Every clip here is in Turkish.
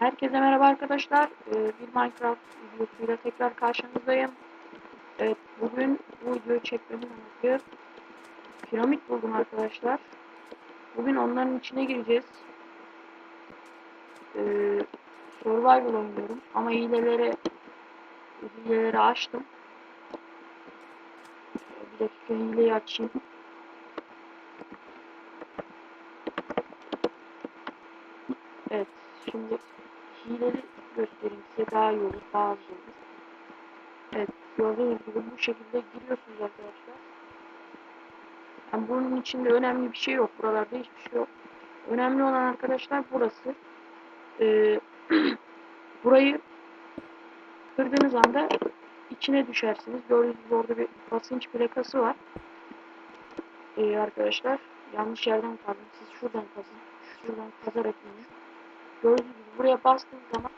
Herkese merhaba arkadaşlar. Ee, bir Minecraft videosuyla tekrar karşınızdayım. Evet, bugün bu videoyu çekmemin amacı piramit buldum arkadaşlar. Bugün onların içine gireceğiz. Ee, survival oynuyorum ama hileleri hileleri açtım. Ee, Bir dakika hileyi açayım. Evet, şimdi hileleri göstereyim size daha iyi olur, daha az olur. Evet, gördüğünüz gibi bu şekilde giriyorsunuz arkadaşlar. Yani bunun içinde önemli bir şey yok. Buralarda hiçbir şey yok. Önemli olan arkadaşlar burası. Ee, burayı kırdığınız anda içine düşersiniz. Gördüğünüz gibi orada bir basınç plakası var. Ee, arkadaşlar yanlış yerden kazın. Siz şuradan kazın. Şuradan kazarak inin. Gördüğünüz gibi buraya bastığınız zaman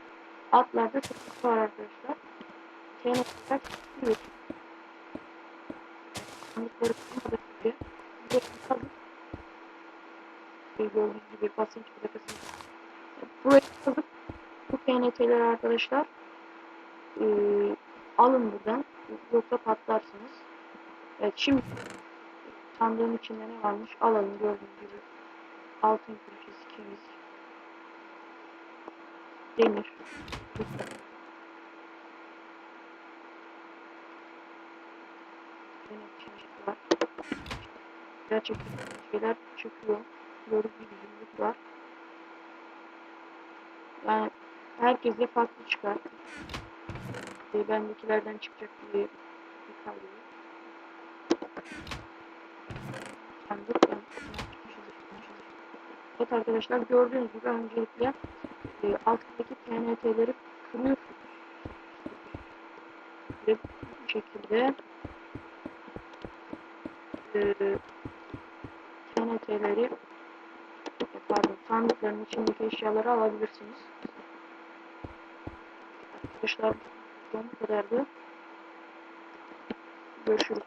altlarda tıklık var arkadaşlar. Sen olarak tutuyor. Sandıkları kırmadan önce bir. Şey gördüğünüz gibi basınç plakasını buraya kazıp bu TNT'leri arkadaşlar ee, alın buradan yoksa patlarsınız. Evet şimdi sandığın içinde ne varmış alalım gördüğünüz gibi altın külçesi kemiz demir. Gerçekten şeyler çıkıyor. Gibi zümrüt var. Yani herkese farklı çıkar. E, bendekilerden çıkacak diye bir ben Evet arkadaşlar gördüğünüz gibi öncelikle e, altındaki TNT'leri kırıyorsunuz. Ve bu şekilde e, TNT'leri pardon sandıkların içindeki eşyaları alabilirsiniz. Arkadaşlar bu kadardı. Görüşürüz.